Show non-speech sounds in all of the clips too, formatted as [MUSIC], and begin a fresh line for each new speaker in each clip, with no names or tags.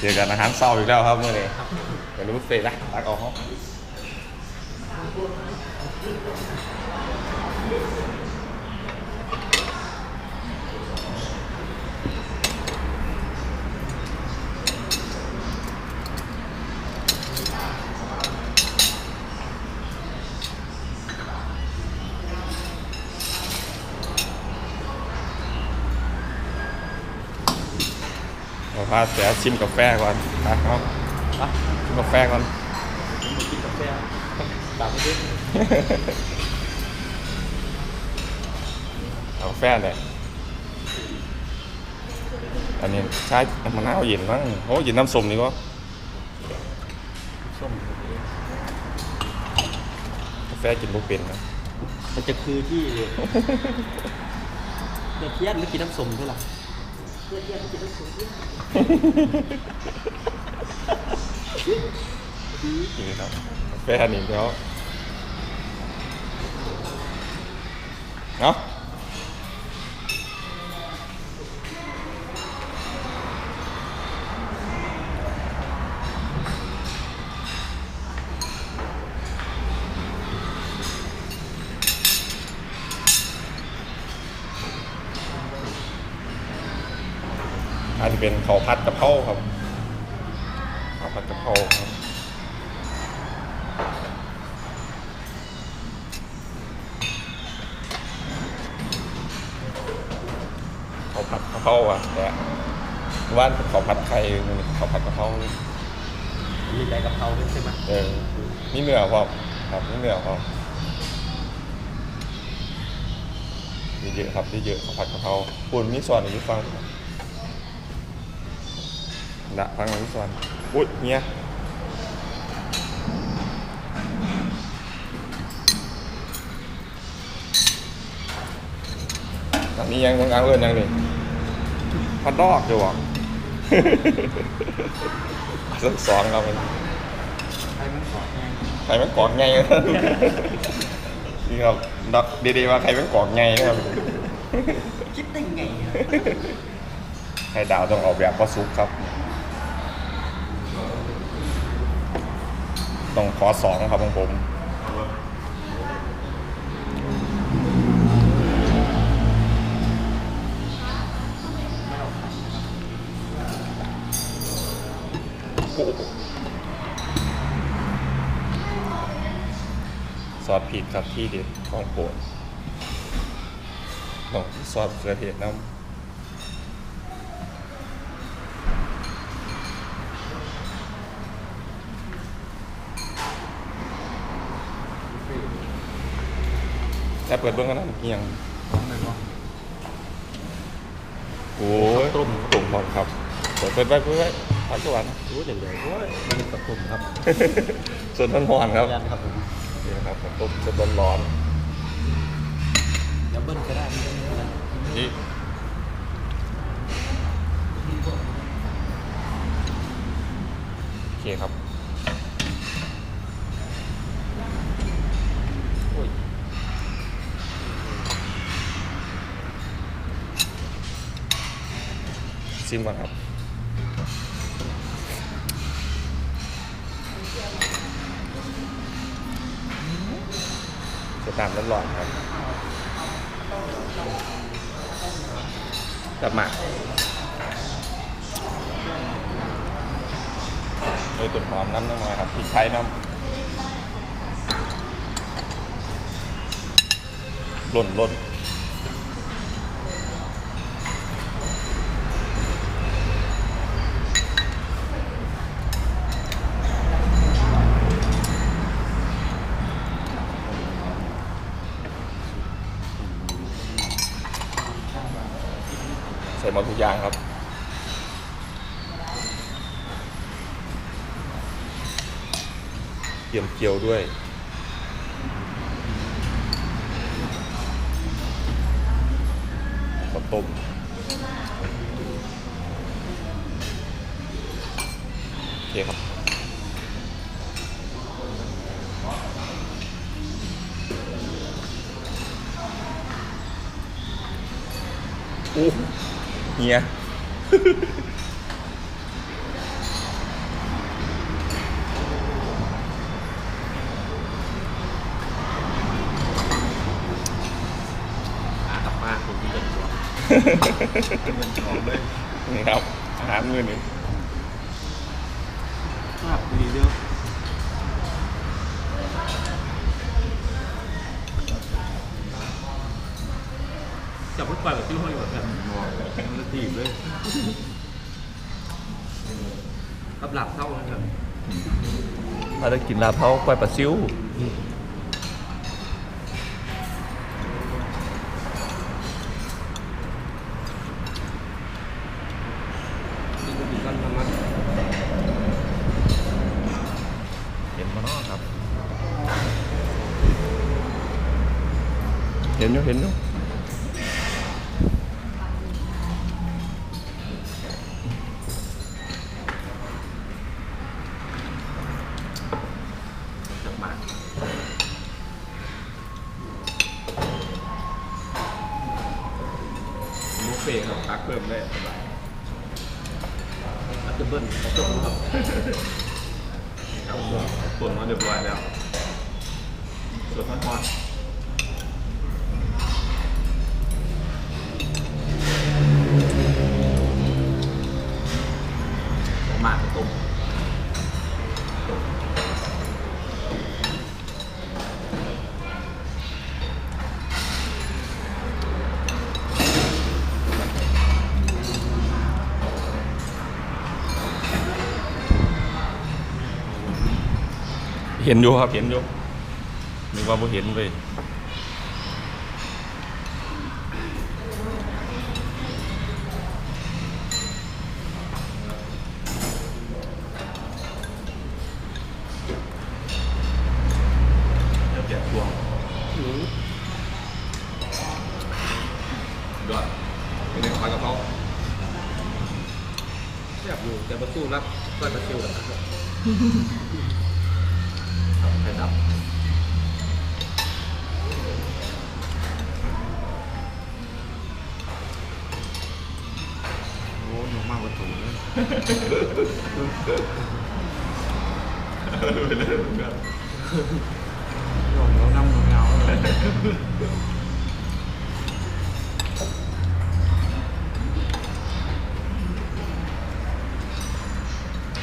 เจอกันอาหารเศร้าอีกแล้วครับเมื่อนี้เป็นบุฟเฟ่ต์นะตักเอาเขา เราพาเสียชิมกาแฟก่อนตักเอาอะชิมกาแฟก่อน
กินกาแฟตามไปด้วย
เอากาแฟเลยอันนี้ใช้มะนาวเย็นมั้งโอ้เย็นน้ำส้มนี่ก็
ส้ม
กาแฟกินบุเป็นนะ
มันจะคือที่เดือดเทียนหรือกินน้ำส้มเท่าไหร่เดือดเทียนหรือกิ นี่
ครับแฟนี่เดี๋ยวเนาะ จจะเป็นข้าวผัดกะเพราครับข้าวผัดกะเพราครับข้าวผัดกะเพราอะแต่ว่าเป็นข้าวผัดไข่มันข้าวผัดกะเพรา
มีใบกะเพราด้วยใช่ไหม
เออนี่เนื้อพร้อมครับนี่เนื้อพร้อมมีเยอะครับที่เยอะข้าวผัดกะเพราปุ่นมีส่วนอีกฟัง ละฟังมีส่วนอุ้ยเนี่ยตอนนี้ยังยังเอาเอินยังเลยพัดดอกอยู่อะสักสองเราเป็น
ให้มันขอแห้ง
ใครมันกอดไงนี่ครับดักดีๆว่าใครมันกอดไงครับ
คิดได้ไงอะ
ไข่ดาวต้องออกแบบพอซุปครับ ต้องขอสองครับของผมซอสพริกครับที่เด็ดของโปรดต้องซอสเกลือเทศน้ำ แต่เปิดเบื้องกันนั่นเกียง
พร้อมเลยเนาะ
โอ้ย
ต้ม
ตุ่มพร้อมครับ เปิดเปิดไว้เปิดไว้พักวัน
รู้อย่างเดียวโอ้ยมันเป็นกระตุ่มครับ
ส่วนร้อนๆครับ
ยันครับผม
นี่นะครับผมต้มส่วนร้อน
ดับเบิ้ลก็ได้ไม่ต้องเยอะนะ
ๆนี่โอเคครับ ซิมก่อนครับ จะตามร้อนๆครับกลับมาโดยตุ่นหอมน้ำน้ำมาครับพริกไทยน้ำหล่นหล่น มดทุกอย่างครับ เกี่ยมเกี่ยวด้วยข้าวต้มโอเคครับ nha. À, tập ba của mình [LAUGHS] mình còn đây.
Ngọc tám người nữa เลยกับหลับเท่านะครับ
ถ้าได้กินลาบเผาก้อยปลาซิว
นี่ก็มีกันทำมัน
เห็นมาเนาะครับ เห็นอยู่เห็นอยู่ เพิ่มได้สบาย
อัตเตอร์เบิ้ลเขาจบครับ
ครับส่วนมาเรียบร้อยแล้วส่วนทอด เห็นอยู่ครับ เห็นอยู่นึกว่าบ่เห็นเลยเดี๋ยวเปลี่ยนช่วง
หืม
ยอดเป็นเรื่องปลากระเพรา
แซ่บอยู่แต่ประตูรับก็ประตูนะครับ
ครับ ไข่ดับ
โอ้ยมากกว่าถุงเลย
เป็นเรื่องเรื่อง
หย่อนแล้วน้ำเงาเลย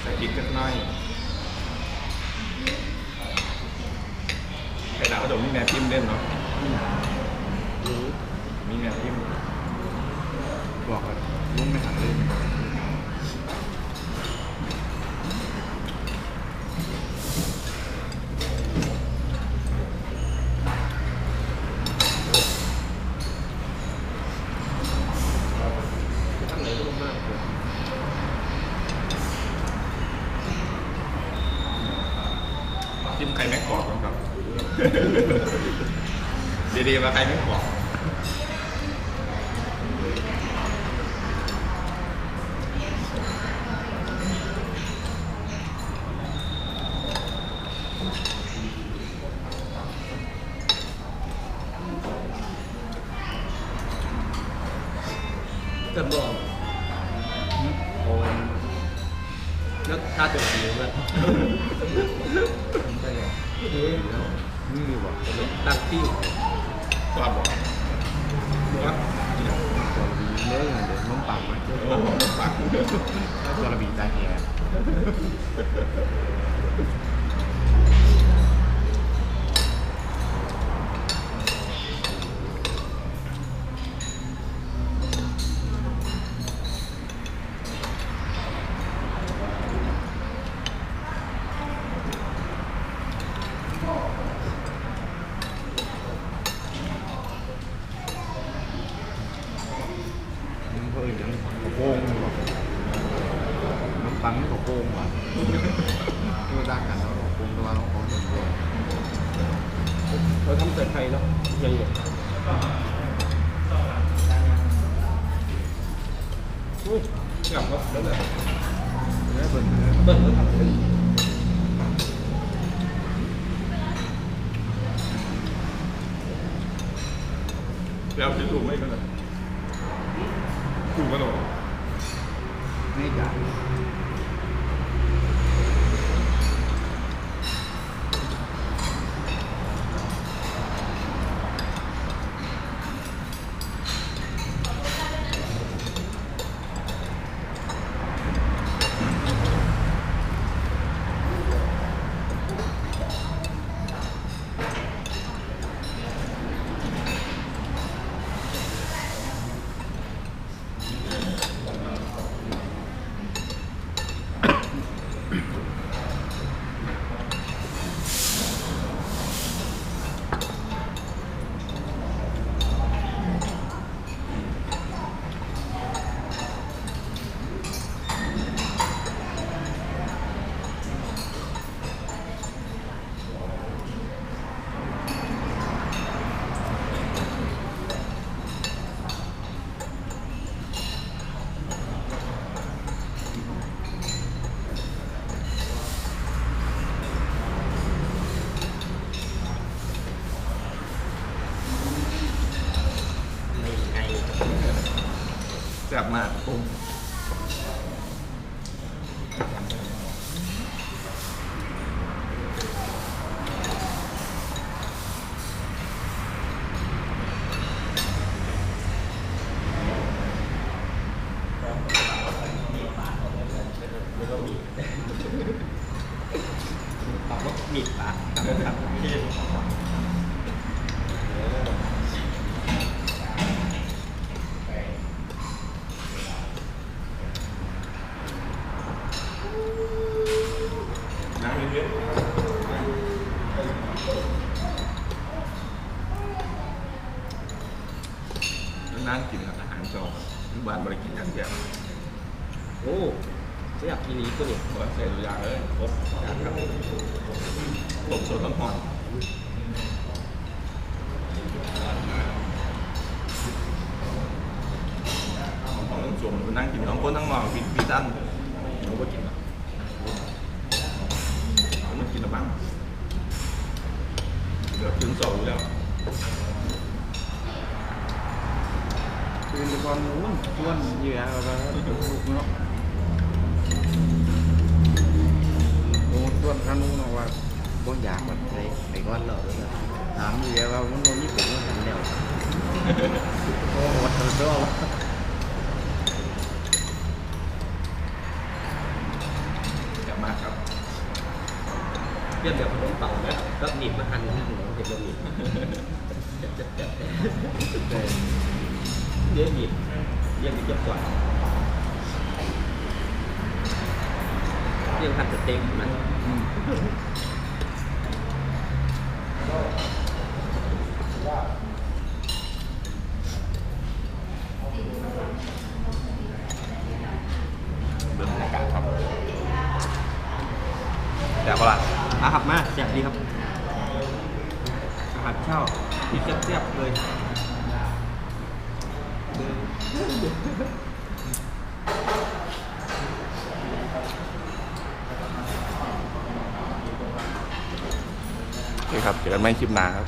ใส่พริกกันหน่อยไข่ดาวก็จะมีแม่พิมพ์เล่นเนาะ
หืม
มีแม่พิมพ์
บอกว่าลุงไม่หันเลย ข้างไหนก็มากเลย
จิ้มไข่แม็กกรอบครับ ดีๆม อ
ย่างเดียวน้ำปังมัน
โอ้ปัก
ตัวระบีตาแหง มันก็อื่นยังกระโปงนี่บอกน้ำปังนี่กระโปงว่ะ ที่ว่าด้านกันแล้วกระโปงตัวเราของส่วนตัว
เราทำเกิดไทยเนาะยังอยู่อุ้ยกลับรถแล้วเลย
แล้วเบิ่ง
เบิ้ลแล้วทำเป็น
แล้วจะถูกไหมกันเลย กินอาหารจองที่บ้านบริกินอย่างเดียว
โอ้เสียบทีนี้ตัวนี้
เพราะว่าใส่ตัวอย่างเลยครบอย่างครับผมโซนน้ำหอมของต้องสวมนั่งกินน้องคนทั้งนอกพี่พี่ตั้นเขาก็กินอะเขาไม่กินหรอบ้างเดี๋ยวถึงสองแล้ว
คืนก่อนนู้นชวนเหยื่อเราไปลูกเนาะโอ้ชวนกันนู้นว่าบ่อยากแบบไปไปก่อนเหรอถามเหยื่อว่ามันบ่มีผมว่าทันแล้วโอ้วัดตัวตัว
กลับมาครับ
เรียบเดี๋ยวขนมเป่านะก็หนีบมาหั่นนะหนูเห็นแล้วหนีบ เดี๋ยวหนีบเรียกหนีบจะก่อนเรียกหั่นสเต็กมัน
เดินบรรยากาศครับเดี๋ยวก็ละ
อาหับมาแซ่บดีครับอาหารเช่าที่แซ่บๆเลย
นี่คครับเจอกันใหม่คลิปหน้าครับ